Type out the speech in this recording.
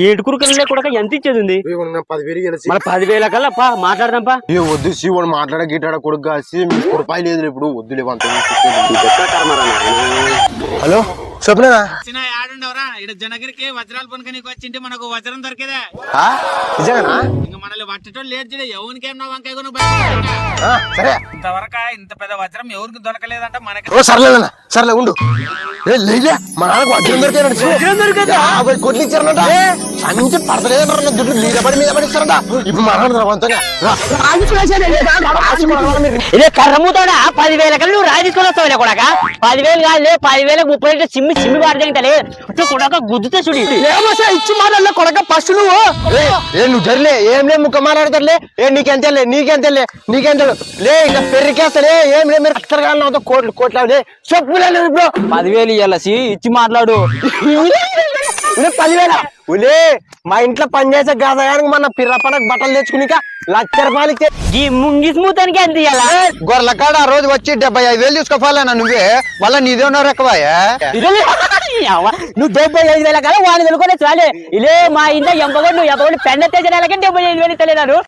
ఏడుకురు కన్నా కూడా ఎంత ఇచ్చేది ఉంది? మన పదివేల కల్లా పా మాట్లాడదాం పా. ఏ వద్దు శివుడు మాట్లాడ గిట్టాడ కొడుకు రూపాయలు లేదు ఇప్పుడు. వద్దులే హలో స్వప్ననా? జనగిరికి వజ్రాలు పనుకనికి వచ్చింటే మనకు వజ్రం దొరికేదే. ఆ? నిజంగానా? పట్టేటోళ్ళు లేరు చూడ ఎవరికేం నా వంకాయ సరే. ఇంతవరకు ఇంత పెద్ద వజ్రం ఎవరికి దొరకలేదంట మనకి ఓ సర్లేదన్న సర్లే. ఉండు. ఏ లేలే మా నాన్నకు వజ్రం దొరికాడు ఇచ్చారన్నట సంచి పడతలేదన్న దుడ్డు మీద పడి మీద పడి ఇస్తారంట. ఇప్పుడు? ఇదే కర్రముతోడా పదివేల కల్లా నువ్వు రాయి తీసుకొని వస్తావులే కొడక? పదివేలు కాదులే పదివేలకు ముప్పై లీటర్ సిమ్మి సిమ్మి పడదేంటలే కొడక గుద్దుతే చూడి. ఏమోసా ఇచ్చి మాట్లాడలే కొడక ఫస్ట్ నువ్వు. ఏ, నువ్వు జరలే ఏం లే ముక్క మాట్లాడతారులే. ఏ నీకెంతలే నీకెంతలే నీకెంతలు. లే ఇక పెరికేస్తలే ఏం లే మీరు కానీ నాతో కోట్లు కోట్లు లే చెప్పులే ఇప్పుడు. పదివేలు ఇవ్వాలసి ఇచ్చి మాట్లాడు. పదివేల ఉలే మా ఇంట్లో పని చేసే గదగానికి మన పిర్రపడకు బట్టలు తెచ్చుకునిక లక్ష రూపాయలు ఇచ్చే ఈ ముంగి స్మూతానికి ఎంత గొర్రెల కాడ ఆ రోజు వచ్చి డెబ్బై ఐదు వేలు తీసుకోవాలన్నా నువ్వే? మళ్ళీ నీదే ఉన్నారు ఎక్కువయా నువ్వు డెబ్బై ఐదు వేల కల్లా వాడిని తెలుకొని చాలే. ఇలే మా ఇంట్లో ఎంపగొడు నువ్వు ఎంపగొడు పెండ తెచ్చిన డెబ్బై ఐదు వేలు తెలియదు